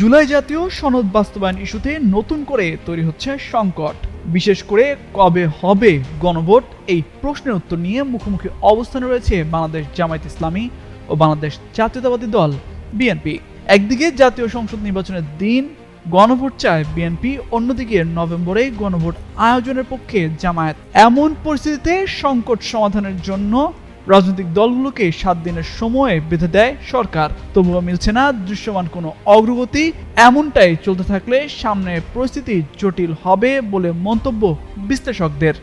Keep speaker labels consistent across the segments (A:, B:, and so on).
A: জুলাই জাতীয় সনদ বাস্তবায়ন ইস্যুতে নতুন করে তৈরি হচ্ছে সংকট। বিশেষ করে কবে হবে গণভোট, এই প্রশ্নের উত্তর নিয়ে মুখোমুখি অবস্থানে রয়েছে বাংলাদেশ জামায়াত ইসলামী ও বাংলাদেশ জাতীয়তাবাদী দল বিএনপি একদিকে জাতীয় সংসদ নির্বাচনের দিন গণভোট চায় বিএনপি অন্যদিকে নভেম্বরে গণভোট আয়োজনের পক্ষে জামায়াত। এমন পরিস্থিতিতে সংকট সমাধানের জন্য রাজনৈতিক দলগুলোকে সাত দিনের সময়ে বেঁধে দেয় সরকার। তবুও মিলছে না দৃশ্যমান কোনো অগ্রগতি, এমনটাই চলতে থাকলে সামনে পরিস্থিতি জটিল হবে বলে মন্তব্য বিশ্লেষকদের।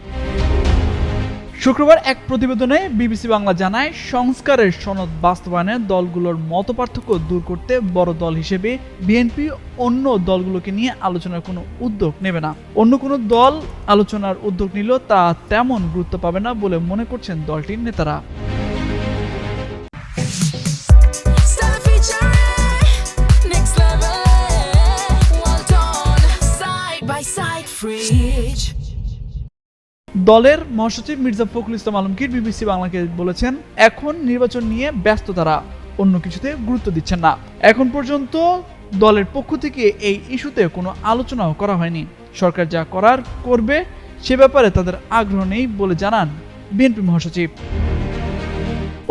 A: শুক্রবার এক প্রতিবেদনে বিবিসি বাংলা জানায়, সংস্কারের সনদ বাস্তবায়নে দলগুলোর মতপার্থক্য দূর করতে বড় দল হিসেবে বিএনপি অন্য দলগুলোকে নিয়ে আলোচনার কোনো উদ্যোগ নেবে না। অন্য কোনো দল আলোচনার উদ্যোগ নিল তা তেমন গুরুত্ব পাবে না বলে মনে করছেন দলটির নেতারা। দলের মহাসচিব মির্জা ফখরুল ইসলাম আলমগীর বিবিসি বাংলাকে বলেছেন, এখন নির্বাচন নিয়ে ব্যস্ত তারা, অন্য কিছুতে গুরুত্ব দিচ্ছেন না। এখন পর্যন্ত দলের পক্ষ থেকে এই ইস্যুতে কোনো আলোচনাও করা হয়নি। সরকার যা করার করবে সে ব্যাপারে তাদের আগ্রহ নেই বলে জানান বিএনপি মহাসচিব।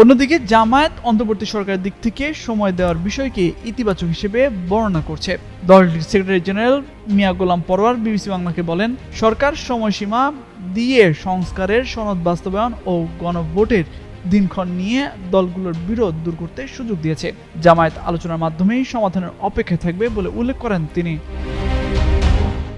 A: অন্যদিকে জামায়াত অন্তর্বর্তী সরকারের দিক থেকে সময় দেওয়ার বিষয়কে ইতিবাচক হিসেবে বর্ণনা করছে। দলটির secretary general Mia Golam Parwar BBC বাংলাকে বলেন, সরকার সময়সীমা দিয়ে সংস্কারের সনদ বাস্তবায়ন ও গণভোটের দিনক্ষণ নিয়ে দলগুলোর বিরোধ দূর করতে সুযোগ দিয়েছে। জামায়াত আলোচনার মাধ্যমেই সমাধানের অপেক্ষায় থাকবে বলে উল্লেখ করেন তিনি।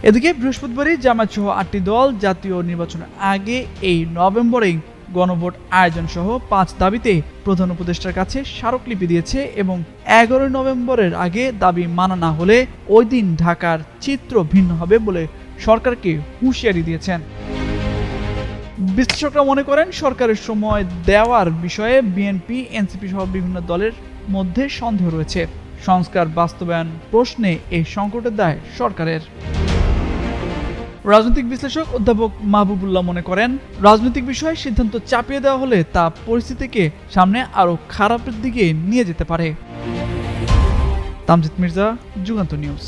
A: এদিকে বৃহস্পতিবারই জামায়াত সহ আটটি দল জাতীয় নির্বাচনের আগে এই নভেম্বরেই গণভোট আয়োজন সহ পাঁচ দাবিতে প্রধান উপদেষ্টার কাছে স্মারকলিপি দিয়েছে এবং এগারোই নভেম্বরের আগে দাবি মানা না হলে ওই দিন ঢাকার চিত্র ভিন্ন হবে বলে সরকারকে হুঁশিয়ারি দিয়েছেন। বিশ্লেষকরা মনে করেন সরকারের সময় দেওয়ার বিষয়ে বিএনপি, এনসিপি সহ বিভিন্ন দলের মধ্যে সন্দেহ রয়েছে। সংস্কার বাস্তবায়ন প্রশ্নে এই সংকটের দায় সরকারের। রাজনৈতিক বিশ্লেষক অধ্যাপক মাহবুবুল্লাহ মনে করেন, রাজনৈতিক বিষয়ে সিদ্ধান্ত চাপিয়ে দেওয়া হলে তা পরিস্থিতিকে সামনে আরও খারাপের দিকে নিয়ে যেতে পারে। তামজিদ মির্জা, যুগান্ত নিউজ।